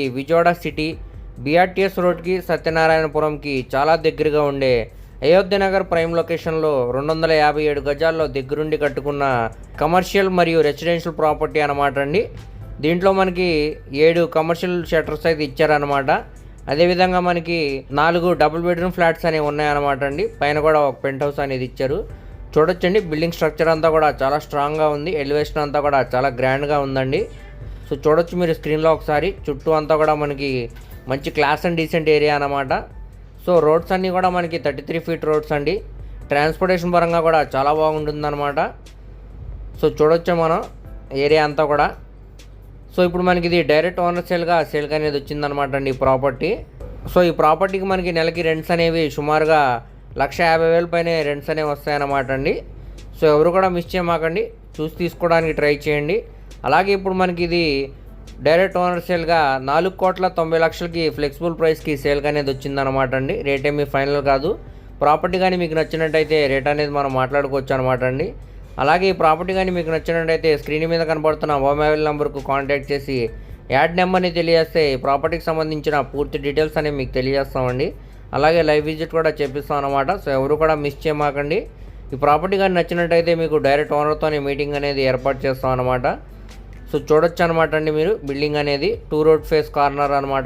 Vijayawada city BRTS రోడ్కి సత్యనారాయణపురంకి చాలా దగ్గరగా ఉండే అయోధ్య నగర్ ప్రైమ్ లొకేషన్లో రెండు వందల యాభై ఏడు గజాల్లో దగ్గరుండి కట్టుకున్న కమర్షియల్ మరియు రెసిడెన్షియల్ ప్రాపర్టీ అనమాట అండి. దీంట్లో మనకి ఏడు కమర్షియల్ షట్టర్స్ అయితే ఇచ్చారనమాట అదేవిధంగా మనకి నాలుగు డబుల్ బెడ్రూమ్ ఫ్లాట్స్ అనేవి ఉన్నాయన్నమాట అండి. పైన కూడా ఒక పెంట్ హౌస్ అనేది ఇచ్చారు. చూడొచ్చండి బిల్డింగ్ స్ట్రక్చర్ అంతా కూడా చాలా స్ట్రాంగ్గా ఉంది. ఎలివేషన్ అంతా కూడా చాలా గ్రాండ్గా ఉందండి. సో చూడొచ్చు మీరు స్క్రీన్లో ఒకసారి. చుట్టూ అంతా కూడా మనకి మంచి క్లాస్ అండ్ డీసెంట్ ఏరియా అన్నమాట. సో రోడ్స్ అన్నీ కూడా మనకి థర్టీ త్రీ ఫీట్ రోడ్స్ అండి. ట్రాన్స్పోర్టేషన్ పరంగా కూడా చాలా బాగుంటుందన్నమాట. సో చూడొచ్చు మనం ఏరియా అంతా కూడా. సో ఇప్పుడు మనకి ఇది డైరెక్ట్ ఓనర్ సేల్గా సేల్కి అనేది వచ్చిందనమాట అండి ఈ ప్రాపర్టీ. సో ఈ ప్రాపర్టీకి మనకి నెలకి రెంట్స్ అనేవి సుమారుగా లక్ష యాభై వేల పైన రెంట్స్ అనేవి వస్తాయన్నమాట అండి. సో ఎవరు కూడా మిస్ చేయమాకండి. చూసి తీసుకోవడానికి ట్రై చేయండి. అలాగే ఇప్పుడు మనకి ఇది డైరెక్ట్ ఓనర్ సేల్గా నాలుగు కోట్ల తొంభై లక్షలకి ఫ్లెక్సిబుల్ ప్రైస్కి సేల్ అనేది వచ్చిందనమాట అండి. రేట్ ఏమీ ఫైనల్ కాదు. ప్రాపర్టీ కానీ మీకు నచ్చినట్టయితే రేట్ అనేది మనం మాట్లాడుకోవచ్చు అనమాట అండి. అలాగే ఈ ప్రాపర్టీ కానీ మీకు నచ్చినట్టయితే స్క్రీన్ మీద కనబడుతున్న మొబైల్ నెంబర్కు కాంటాక్ట్ చేసి యాడ్ నెంబర్ని తెలియజేస్తే ఈ ప్రాపర్టీకి సంబంధించిన పూర్తి డీటెయిల్స్ అనేవి మీకు తెలియజేస్తామండి. అలాగే లైవ్ విజిట్ కూడా చేపిస్తాం అనమాట సో ఎవరు కూడా మిస్ చేయమాకండి. ఈ ప్రాపర్టీ కానీ నచ్చినట్టయితే మీకు డైరెక్ట్ ఓనర్తోనే మీటింగ్ అనేది ఏర్పాటు చేస్తాం అనమాట సో చూడొచ్చు అనమాట అండి మీరు. బిల్డింగ్ అనేది టూ రోడ్ ఫేస్ కార్నర్ అనమాట